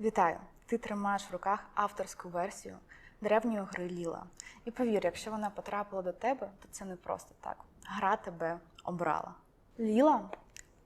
Вітаю! Ти тримаєш в руках авторську версію древньої гри Ліла. І повір, якщо вона потрапила до тебе, то це не просто так. Гра тебе обрала. Ліла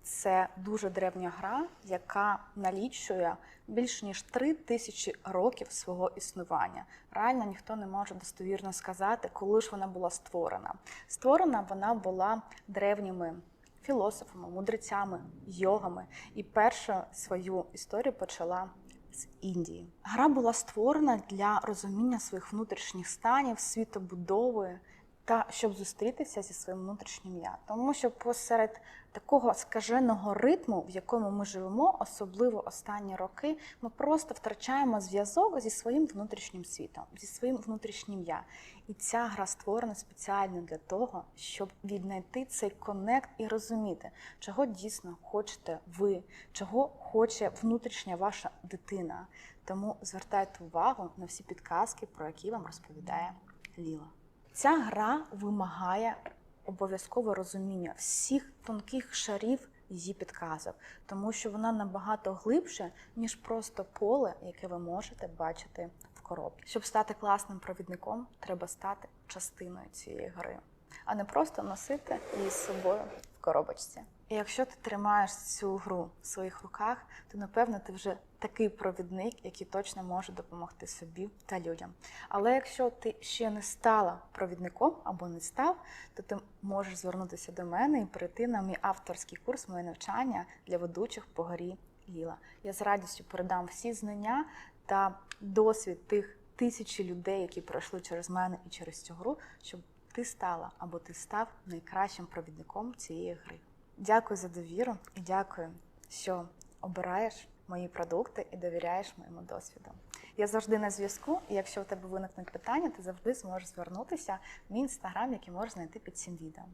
це дуже древня гра, яка налічує більш ніж три тисячі років свого існування. Реально ніхто не може достовірно сказати, коли ж вона була створена. Створена вона була древніми філософами, мудрецями, йогами, і першу свою історію почала з Індії. Гра була створена для розуміння своїх внутрішніх станів, світобудови та щоб зустрітися зі своїм внутрішнім я. Тому що посеред такого скаженого ритму, в якому ми живемо, особливо останні роки, ми просто втрачаємо зв'язок зі своїм внутрішнім світом, зі своїм внутрішнім я. І ця гра створена спеціально для того, щоб віднайти цей конект і розуміти, чого дійсно хочете ви, чого хоче внутрішня ваша дитина. Тому звертайте увагу на всі підказки, про які вам розповідає Ліла. Ця гра вимагає обов'язково розуміння всіх тонких шарів її підказок, тому що вона набагато глибше, ніж просто поле, яке ви можете бачити в коробці. Щоб стати класним провідником, треба стати частиною цієї гри, а не просто носити її з собою в коробочці. І якщо ти тримаєш цю гру в своїх руках, то напевно ти вже такий провідник, який точно може допомогти собі та людям. Але якщо ти ще не стала провідником або не став, то ти можеш звернутися до мене і прийти на мій авторський курс моє навчання для ведучих по горі Ліла. Я з радістю передам всі знання та досвід тих тисячі людей, які пройшли через мене і через цю гру, щоб ти стала або ти став найкращим провідником цієї гри. Дякую за довіру і дякую, що обираєш мої продукти і довіряєш моєму досвіду. Я завжди на зв'язку, і якщо у тебе виникнуть питання, ти завжди зможеш звернутися в мій інстаграм, який можеш знайти під цим відео.